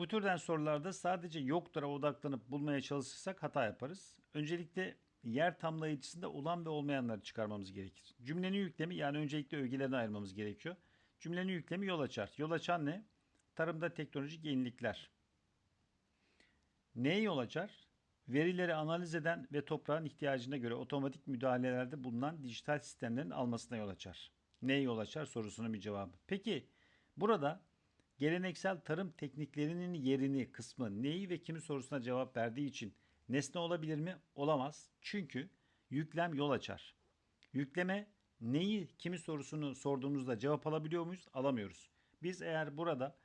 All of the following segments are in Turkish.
Bu türden sorularda sadece yoktura odaklanıp bulmaya çalışırsak hata yaparız. Öncelikle yer tamlayıcısında olan ve olmayanları çıkarmamız gerekir. Cümlenin yüklemi yani öncelikle ögelerini ayırmamız gerekiyor. Cümlenin yüklemi yol açar. Yol açan ne? Tarımda teknolojik yenilikler. Neye yol açar? Verileri analiz eden ve toprağın ihtiyacına göre otomatik müdahalelerde bulunan dijital sistemlerin almasına yol açar. Neye yol açar sorusunun bir cevabı. Peki burada geleneksel tarım tekniklerinin yerini, kısmı, neyi ve kimi sorusuna cevap verdiği için nesne olabilir mi? Olamaz. Çünkü yüklem yol açar. Yükleme neyi, kimi sorusunu sorduğumuzda cevap alabiliyor muyuz? Alamıyoruz. Biz eğer burada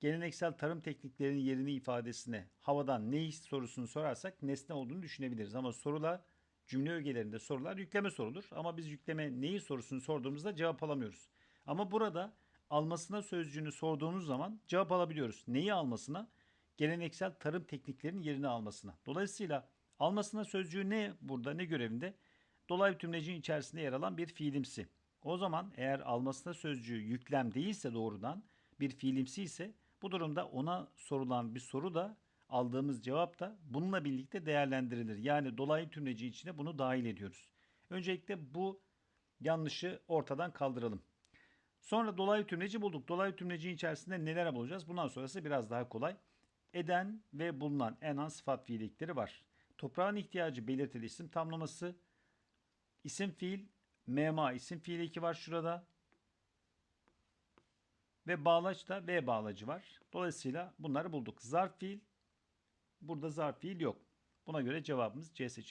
geleneksel tarım tekniklerinin yerini ifadesine havadan neyi sorusunu sorarsak nesne olduğunu düşünebiliriz. Ama sorular cümle ögelerinde sorular yükleme sorulur. Ama biz yükleme neyi sorusunu sorduğumuzda cevap alamıyoruz. Ama burada almasına sözcüğünü sorduğunuz zaman cevap alabiliyoruz. Neyi almasına? Geleneksel tarım tekniklerinin yerini almasına. Dolayısıyla almasına sözcüğü ne burada ne görevinde? Dolaylı tümlecin içerisinde yer alan bir fiilimsi. O zaman eğer almasına sözcüğü yüklem değilse doğrudan bir fiilimsi ise bu durumda ona sorulan bir soru da aldığımız cevap da bununla birlikte değerlendirilir. Yani dolaylı tümleci içine bunu dahil ediyoruz. Öncelikle bu yanlışı ortadan kaldıralım. Sonra dolaylı tümleci bulduk. Dolaylı tümlecinin içerisinde neler bulacağız? Bundan sonrası biraz daha kolay. Eden ve bulunan en an sıfat fiillikleri var. Toprağın ihtiyacı belirtili isim tamlaması. İsim fiil, mema isim fiil eki var şurada. Ve bağlaç da V bağlacı var. Dolayısıyla bunları bulduk. Zarf fiil, burada zarf fiil yok. Buna göre cevabımız C seçeneği.